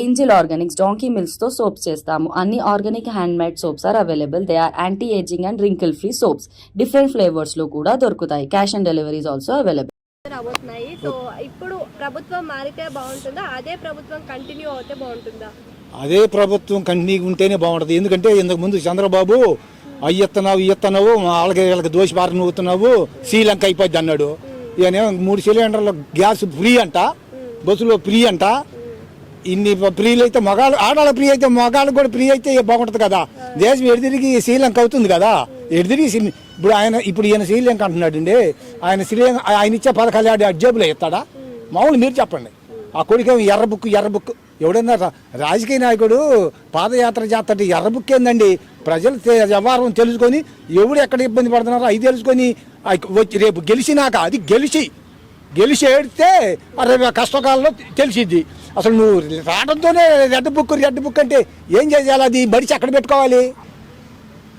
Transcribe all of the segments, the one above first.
Angel Organics donkey తో soaps చేస్తాము. అన్ని organic handmade soaps are available. They are anti ageing and wrinkle free soaps. Different ఫ్లేవర్స్లో కూడా దొరుకుతాయి. Cash on deliveries also available. రాబోతున్నాయి. So ఇప్పుడు ప్రభుత్వం మారితే బాగుంటుందా? అదే ప్రభుత్వం కంటిన్యూ అవుతే బాగుంటుందా? అదే ప్రభుత్వం కంటిన్యూ ఉంటేనే బాగుంటుంది. ఎందుకంటే ఇంతకు ముందు చంద్రబాబు అయ్యెత్తనావు ఇయ్యత్తనావు వాళ్ళకి వీళ్ళకి దోషి బారిన అవుతున్నావు శ్రీలంక అయిపోద్ది అన్నాడు. ఈయన మూడు సిలిండర్ల గ్యాస్ ఫ్రీ అంట బస్సులో ఫ్రీ అంట ఇన్ని ఫ్రీలు అయితే మగాళ్ళు ఆడాళ్ళ ఫ్రీ అయితే మగాళ్ళకి కూడా ఫ్రీ అయితే బాగుంటుంది కదా. దేశం ఎడిదిరిగి శ్రీలంక అవుతుంది కదా. ఎడిదిరిగి ఇప్పుడు ఆయన ఇప్పుడు ఈయన శ్రీలంక అంటున్నాడు అండి ఆయన శ్రీలంక ఆయన ఇచ్చే పథకాలు ఆడి జేబులో ఇస్తాడా మామూలు మీరు చెప్పండి. ఆ కొడుకు ఎర్ర బుక్ ఎర్ర బుక్. ఎవడన్నా రా- రాజకీయ నాయకుడు పాదయాత్ర చేస్తాడు ఎర్ర బుక్ ఏందండి? ప్రజలు వ్యవహారం తెలుసుకొని ఎవడు ఎక్కడ ఇబ్బంది పడుతున్నారో అది తెలుసుకొని వచ్చి రేపు గెలిచినాక అది గెలిచి గెలిచి ఏడితే రేపు కష్టకాలంలో తెలిసిద్ది. అసలు నువ్వు రావడంతోనే రెడ్ బుక్ రెడ్ బుక్ అంటే ఏం చేయాలి? అది? మడిచి ఎక్కడ పెట్టుకోవాలి?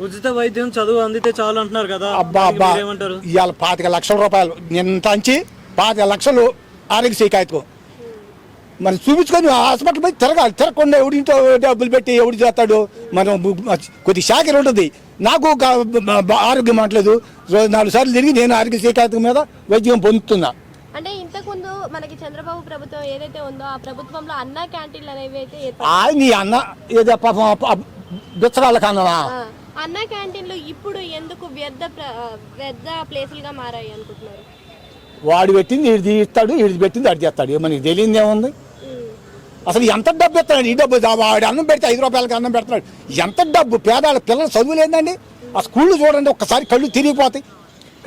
ఉచిత వైద్యం చదువు అందితే చాలు అంటున్నారు కదా. అబ్బా అబ్బా. మీరేమంటారు? ఇవాళ పాతిక లక్షల రూపాయలు. నిన్న అంచి పాతిక లక్షలు ఆరోగ్యశ్రీ కాయతకు మరి చూపించుకొని హాస్పిటల్ పోయి తిరగాలి తిరగకుండా ఎవడింటో డబ్బులు పెట్టి ఎవడు చేస్తాడు? మనం కొద్ది శాఖలు ఉంటుంది. నాకు ఆరోగ్యం మాట్లేదు రోజు నాలుగు సార్లు తిరిగి నేను ఆరోగ్యశ్రీ కాయతకు మీద వైద్యం పొందుతున్నా. అంటే ఇంతకుముందు మనకి చంద్రబాబు ప్రభుత్వం ఏదైతే ఉందో ఆ ప్రభుత్వంలో అన్నా క్యాంటీన్లు అనేవి అయితే నీ అన్న ఏదో పాపం బిచ్చరాళ్ళ కన్నా ఆ, అన్నా క్యాంటీన్లు ఇప్పుడు ఎందుకు వ్యర్థ వ్యర్థ ప్లేసులుగా మారాయి అనుకుంటున్నారు? వాడు పెట్టింది ఇది ఇస్తాడు ఇది పెట్టింది అడి చేస్తాడు. మనకి తెలియదు ఏముంది. అసలు ఎంత డబ్బు ఇస్తున్నాడు? ఈ డబ్బు వాడు అన్నం పెడితే ఐదు రూపాయలకి అన్నం పెడుతున్నాడు. ఎంత డబ్బు? పేదాల పిల్లలు చదువు లేదండి ఆ స్కూళ్ళు చూడండి ఒక్కసారి కళ్ళు తిరిగిపోతాయి.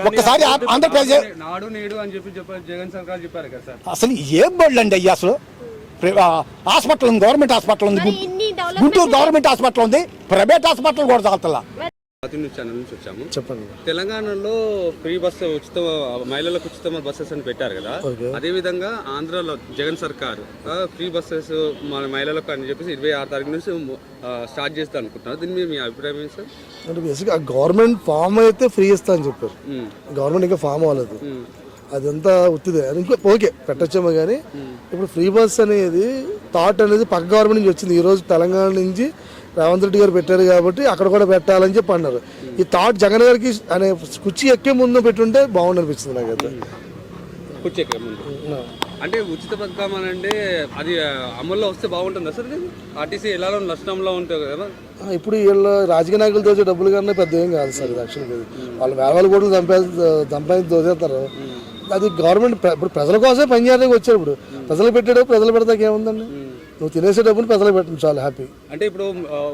ఒక్కసారి ఆ- ఆంధ్రప్రదేశ్ నాడు నేడు అని చెప్పి చెప్పారు జగన్ సర్కార్ చెప్పారు కదా సార్. అసలు ఏం బళ్ళు అండి అయ్యి అసలు? హాస్పిటల్ ఉంది గవర్నమెంట్ హాస్పిటల్ ఉంది గుంటూరు గవర్నమెంట్ హాస్పిటల్ ఉంది ప్రైవేట్ హాస్పిటల్ కూడా అతి న్యూస్ ఛానల్ నుంచి వచ్చాము. చెప్పండి. తెలంగాణలో ఫ్రీ బస్సు ఉచిత మహిళలకు ఉచిత బస్సెస్ అని పెట్టారు కదా. అదే విధంగా ఆంధ్రాలో జగన్ సర్కార్ ఫ్రీ బస్సెస్ మన మహిళలకు అని చెప్పేసి ఇరవై ఆరు తారీఖు నుంచి స్టార్ట్ చేస్తా అనుకుంటున్నారు. దీని మీద మీ అభిప్రాయం ఏంటి సార్? అంటే బేసిక్గా గవర్నమెంట్ ఫామ్ అయితే ఫ్రీ ఇస్తా అని చెప్పారు. గవర్నమెంట్ ఇంకా ఫామ్ అవ్వలేదు. అదంతా ఉత్తిదే. ఇంకో ఓకే పెట్టచ్చేమో కానీ ఇప్పుడు ఫ్రీ బస్ అనేది థాట్ అనేది పక్క గవర్నమెంట్ నుంచి వచ్చింది. ఈ రోజు తెలంగాణ నుంచి రేవంత్ రెడ్డి గారు పెట్టారు కాబట్టి అక్కడ కూడా పెట్టాలని చెప్పి అన్నారు. ఈ థాట్ జగన్ గారికి అనే కుర్చీ ఎక్కే ముందు పెట్టుంటే బాగుండు అనిపించింది నాకు అయితే కూర్చోకే ముందు అంటే ఉచిత పథకం అని అంటే అది అమల్లో వస్తే బాగుంటుందా సార్ ఆర్టీసీ ఎలా నష్టంలో ఉంటుంది కదా? ఇప్పుడు వీళ్ళ రాజకీయ నాయకులు దోచే డబ్బులు కన్నా పెద్ద ఏం కాదు సార్ యాక్చువల్గా వాళ్ళు వేల కోట్లు సంపాది సంపాదించి దోచేస్తారు. అది గవర్నమెంట్ ఇప్పుడు ప్రజల కోసమే పనిచేయడానికి వచ్చారు ఇప్పుడు. ప్రజలు పెట్టాడు ప్రజలు పెడతాకి ఏముందండి నువ్వు తినేసే డబ్బులు ప్రజలకు పెట్టండి చాలా హ్యాపీ. అంటే ఇప్పుడు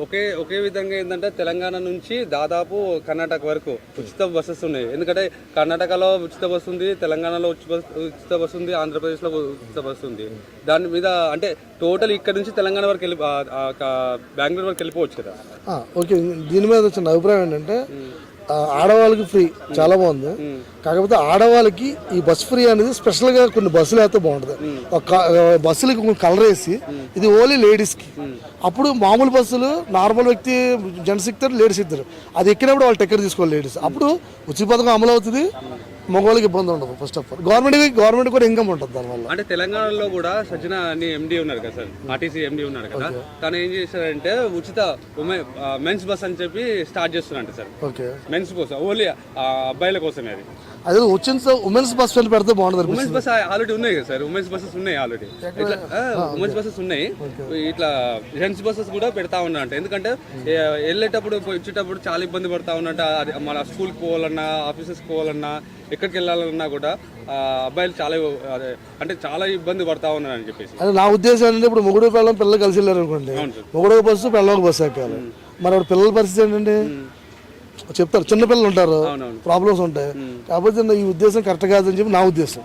ఒకే ఒకే విధంగా ఏంటంటే తెలంగాణ నుంచి దాదాపు కర్ణాటక వరకు ఉచిత బస్సెస్ ఉన్నాయి. ఎందుకంటే కర్ణాటకలో ఉచిత బస్సు ఉంది తెలంగాణలో ఉచిత బస్ ఉచిత బస్సు ఉంది ఆంధ్రప్రదేశ్లో ఉచిత బస్సు ఉంది. దాని మీద అంటే టోటల్ ఇక్కడ నుంచి తెలంగాణ వరకు వెళ్ళి బెంగళూరు వరకు వెళ్ళిపోవచ్చు కదా. ఓకే దీని మీద వచ్చిన అభిప్రాయం ఏంటంటే ఆడవాళ్ళకి ఫ్రీ. చాలా బాగుంది. కాకపోతే ఆడవాళ్ళకి ఈ బస్ ఫ్రీ అనేది స్పెషల్గా కొన్ని బస్సులు అయితే బాగుంటుంది. బస్సులకి కలర్ వేసి ఇది ఓన్లీ లేడీస్కి అప్పుడు మామూలు బస్సులు నార్మల్ వ్యక్తి జెంట్స్ ఎక్కుతారు లేడీస్ ఎక్కుతారు. అది ఎక్కినప్పుడు వాళ్ళు టికెట్ తీసుకోవాలి లేడీస్. అప్పుడు ఉచిత పథకం అమలు అవుతుంది మగవాళ్ళకి ఇబ్బంది ఉండదు first of all government government కూడా ఇన్కమ్ ఉంటుంది దానివల్ల. అంటే తెలంగాణలో కూడా సజ్జన అని ఎండి ఉన్నారు కదా సార్. ఆర్టీసీ ఎండి ఉన్నారు కదా. తను ఏం చేశారంటే ఉచిత మెన్స్ బస్ అని చెప్పి స్టార్ట్ చేస్తున్నారంట sir. Okay men's bus only అబ్బాయిల కోసమే అది. అదే వచ్చిన ఉమెన్స్ బస్ వెళ్ళి పెడితే బాగుంటుంది. ఉమెన్స్ బస్ ఆల్రెడీ ఉన్నాయి కదా సార్. ఉమెన్స్ బస్సెస్ ఉన్నాయి ఆల్రెడీ ఇట్లా ఉమెన్స్ బస్సెస్ ఉన్నాయి. ఇట్లా జెంట్స్ బస్సెస్ కూడా పెడతా ఉన్నా అంటే ఎందుకంటే ఏ, వెళ్ళేటప్పుడు వచ్చేటప్పుడు చాలా ఇబ్బంది పడతా ఉన్నట్ట అది మన స్కూల్కి పోవాలన్నా ఆఫీసెస్ పోవాలన్నా ఎక్కడికి వెళ్ళాలన్నా కూడా అబ్బాయిలు చాలా అంటే చాలా ఇబ్బంది పడతా ఉన్నారు అని చెప్పేసి. అంటే నా ఉద్దేశం ఏంటంటే ఇప్పుడు మొగుడు పిల్లలు పిల్లలు కలిసి వెళ్ళారు అనుకోండి. మొగుడు బస్సు పిల్లలకు బస్సు ఎక్కాలి. మరి పిల్లల పరిస్థితి ఏంటంటే చెప్తారు చిన్న పిల్లలు ఉంటారు. ప్రాబ్లమ్స్ ఉంటాయి. కాకపోతే ఈ ఉద్దేశం కరెక్ట్ కాదని చెప్పి నా ఉద్దేశం.